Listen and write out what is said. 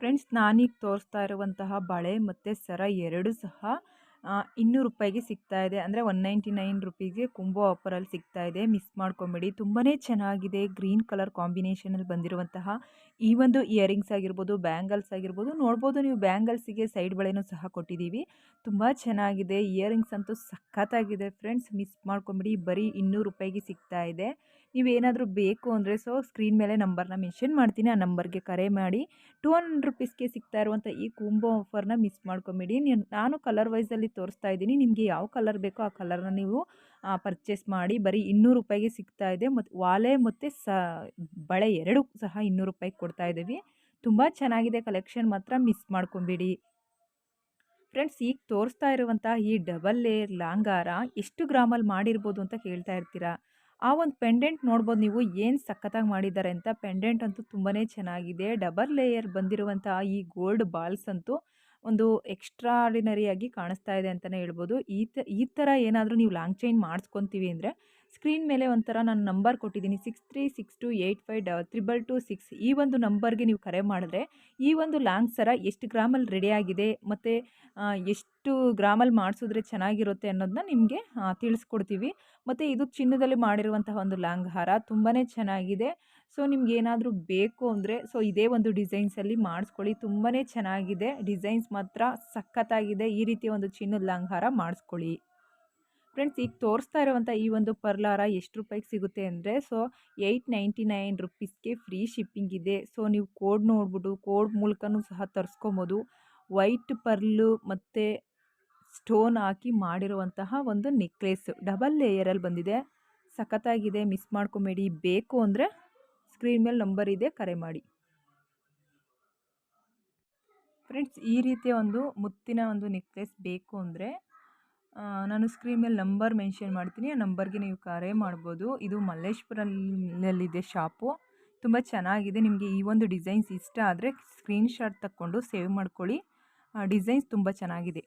Friends, ನಾನೀಗ ತೋರಿಸ್ತಾ ಇರುವಂತಹ ಬಳೆ ಮತ್ತು ಸರ ಎರಡು ಸಹ ಇನ್ನೂರು ರೂಪಾಯಿಗೆ ಸಿಗ್ತಾ ಇದೆ. ಅಂದರೆ ಒನ್ ನೈಂಟಿ ನೈನ್ ರುಪೀಸ್ಗೆ ಕುಂಬೋ ಆಫರಲ್ಲಿ ಸಿಗ್ತಾ ಇದೆ. ಮಿಸ್ ಮಾಡ್ಕೊಬೇಡಿ. ತುಂಬಾ ಚೆನ್ನಾಗಿದೆ. ಗ್ರೀನ್ ಕಲರ್ ಕಾಂಬಿನೇಷನಲ್ಲಿ ಬಂದಿರುವಂತಹ ಈ ಒಂದು ಇಯರಿಂಗ್ಸ್ ಆಗಿರ್ಬೋದು, ಬ್ಯಾಂಗಲ್ಸ್ ಆಗಿರ್ಬೋದು, ನೋಡ್ಬೋದು ನೀವು ಬ್ಯಾಂಗಲ್ಸಿಗೆ ಸೈಡ್ ಬಳೆನೂ ಸಹ ಕೊಟ್ಟಿದ್ದೀವಿ. ತುಂಬ ಚೆನ್ನಾಗಿದೆ. ಇಯರಿಂಗ್ಸ್ ಅಂತೂ ಸಖತ್ತಾಗಿದೆ ಫ್ರೆಂಡ್ಸ್. ಮಿಸ್ ಮಾಡ್ಕೊಂಬಿಡಿ. ಬರೀ ಇನ್ನೂರು ರೂಪಾಯಿಗೆ ಸಿಗ್ತಾ ಇದೆ. ನೀವೇನಾದರೂ ಬೇಕು ಅಂದರೆ ಸೊ ಸ್ಕ್ರೀನ್ ಮೇಲೆ ನಂಬರ್ನ ಮೆನ್ಷನ್ ಮಾಡ್ತೀನಿ. ಆ ನಂಬರ್ಗೆ ಕರೆ ಮಾಡಿ. ಟೂ ಹಂಡ್ರೆಡ್ ರುಪೀಸ್ಗೆ ಸಿಗ್ತಾ ಇರುವಂಥ ಈ ಕುಂಬೋ ಆಫರ್ನ ಮಿಸ್ ಮಾಡ್ಕೊಬೇಡಿ. ನಾನು ಕಲರ್ ವೈಸಲ್ಲಿ ತೋರಿಸ್ತಾ ಇದ್ದೀನಿ. ನಿಮಗೆ ಯಾವ ಕಲರ್ ಬೇಕೋ ಆ ಕಲರ್ನ ನೀವು ಪರ್ಚೇಸ್ ಮಾಡಿ. ಬರೀ ಇನ್ನೂರು ರೂಪಾಯಿಗೆ ಸಿಗ್ತಾ ಇದೆ. ಮತ್ತು ವಾಲೆ ಮತ್ತು ಸ, ಬಳೆ ಎರಡು ಸಹ ಇನ್ನೂರು ರೂಪಾಯಿಗೆ ಕೊಡ್ತಾ ಇದ್ದೀವಿ. ತುಂಬ ಚೆನ್ನಾಗಿದೆ ಕಲೆಕ್ಷನ್ ಮಾತ್ರ ಮಿಸ್ ಮಾಡ್ಕೊಂಬಿಡಿ. ಫ್ರೆಂಡ್ಸ್ ಈಗ ತೋರಿಸ್ತಾ ಇರುವಂಥ ಈ ಡಬಲ್ ಲೇಯರ್ ಲಾಂಗಾರ, ಎಷ್ಟು ಗ್ರಾಮಲ್ಲಿ ಮಾಡಿರ್ಬೋದು ಅಂತ ಕೇಳ್ತಾ ಇರ್ತೀರಾ? ಆ ಒಂದು ಪೆಂಡೆಂಟ್ ನೋಡ್ಬೋದು ನೀವು ಏನು ಸಖತ್ತಾಗಿ ಮಾಡಿದ್ದಾರೆ ಅಂತ. ಪೆಂಡೆಂಟ್ ಅಂತೂ ತುಂಬಾ ಚೆನ್ನಾಗಿದೆ. ಡಬಲ್ ಲೇಯರ್ ಬಂದಿರುವಂಥ ಈ ಗೋಲ್ಡ್ ಬಾಲ್ಸ್ ಅಂತೂ ಒಂದು ಎಕ್ಸ್ಟ್ರಾಡಿನರಿಯಾಗಿ ಕಾಣಿಸ್ತಾ ಇದೆ ಅಂತಲೇ ಹೇಳ್ಬೋದು. ಈ ತ, ಈ ಥರ ಏನಾದರೂ ನೀವು ಲಾಂಗ್ ಚೈನ್ ಮಾಡಿಸ್ಕೊತೀವಿ ಅಂದರೆ ಸ್ಕ್ರೀನ್ ಮೇಲೆ ಒಂಥರ ನಾನು ನಂಬರ್ ಕೊಟ್ಟಿದ್ದೀನಿ six three six two eight five ಡ ತ್ರಿಬಲ್ ಟು ಸಿಕ್ಸ್ ಈ ಒಂದು ನಂಬರ್ಗೆ ನೀವು ಕರೆ ಮಾಡಿದ್ರೆ, ಈ ಒಂದು ಲಾಂಗ್ ಸರ ಎಷ್ಟು ಗ್ರಾಮಲ್ಲಿ ರೆಡಿಯಾಗಿದೆ ಮತ್ತು ಎಷ್ಟು ಗ್ರಾಮಲ್ಲಿ ಮಾಡಿಸಿದ್ರೆ ಚೆನ್ನಾಗಿರುತ್ತೆ ಅನ್ನೋದನ್ನ ನಿಮಗೆ ತಿಳಿಸ್ಕೊಡ್ತೀವಿ. ಮತ್ತು ಇದು ಚಿನ್ನದಲ್ಲಿ ಮಾಡಿರುವಂತಹ ಒಂದು ಲಾಂಗ್ ಹಾರ ತುಂಬಾ ಚೆನ್ನಾಗಿದೆ. ಸೊ, ನಿಮ್ಗೆ ಏನಾದರೂ ಬೇಕು ಅಂದರೆ, ಸೊ, ಇದೇ ಒಂದು ಡಿಸೈನ್ಸಲ್ಲಿ ಮಾಡಿಸ್ಕೊಳ್ಳಿ. ತುಂಬಾ ಚೆನ್ನಾಗಿದೆ. ಡಿಸೈನ್ಸ್ ಮಾತ್ರ ಸಖತ್ತಾಗಿದೆ. ಈ ರೀತಿಯ ಒಂದು ಚಿನ್ನದ ಲಂಗಾರ ಮಾಡಿಸ್ಕೊಳ್ಳಿ. ಫ್ರೆಂಡ್ಸ್, ಈಗ ತೋರಿಸ್ತಾ ಇರುವಂಥ ಈ ಒಂದು ಪರ್ಲಾರ ಎಷ್ಟು ರೂಪಾಯಿಗೆ ಸಿಗುತ್ತೆ ಅಂದರೆ, ಸೊ, ಏಯ್ಟ್ ನೈಂಟಿ ನೈನ್ ರುಪೀಸ್ಗೆ ಫ್ರೀ ಶಿಪ್ಪಿಂಗ್ ಇದೆ. ಸೊ, ನೀವು ಕೋಡ್ ನೋಡ್ಬಿಟ್ಟು, ಕೋಡ್ ಮೂಲಕನೂ ಸಹ ತರಿಸ್ಕೊಬೋದು. ವೈಟ್ ಪರ್ಲು ಮತ್ತು ಸ್ಟೋನ್ ಹಾಕಿ ಮಾಡಿರುವಂತಹ ಒಂದು ನೆಕ್ಲೆಸ್ ಡಬಲ್ ಲೇಯರಲ್ಲಿ ಬಂದಿದೆ. ಸಖತ್ತಾಗಿದೆ. ಮಿಸ್ ಮಾಡ್ಕೊಬೇಡಿ. ಬೇಕು ಅಂದರೆ ಸ್ಕ್ರೀನ್ ಮೇಲೆ ನಂಬರ್ ಇದೆ, ಕರೆ ಮಾಡಿ. ಫ್ರೆಂಡ್ಸ್ ಈ ರೀತಿಯ ಒಂದು ಮುತ್ತಿನ ಒಂದು ನೆಕ್ಲೆಸ್ ಬೇಕು ಅಂದರೆ ನಾನು ಸ್ಕ್ರೀನ್ ಮೇಲೆ ನಂಬರ್ ಮೆನ್ಷನ್ ಮಾಡ್ತೀನಿ. ಆ ನಂಬರ್ಗೆ ನೀವು ಕರೆ ಮಾಡ್ಬೋದು. ಇದು ಮಲ್ಲೇಶ್ವರಲ್ಲಿದೆ ಶಾಪು ತುಂಬ ಚೆನ್ನಾಗಿದೆ. ನಿಮಗೆ ಈ ಒಂದು ಡಿಸೈನ್ಸ್ ಇಷ್ಟ ಆದರೆ ಸ್ಕ್ರೀನ್ಶಾಟ್ ತಕ್ಕೊಂಡು ಸೇವ್ ಮಾಡ್ಕೊಳ್ಳಿ. ಡಿಸೈನ್ಸ್ ತುಂಬ ಚೆನ್ನಾಗಿದೆ.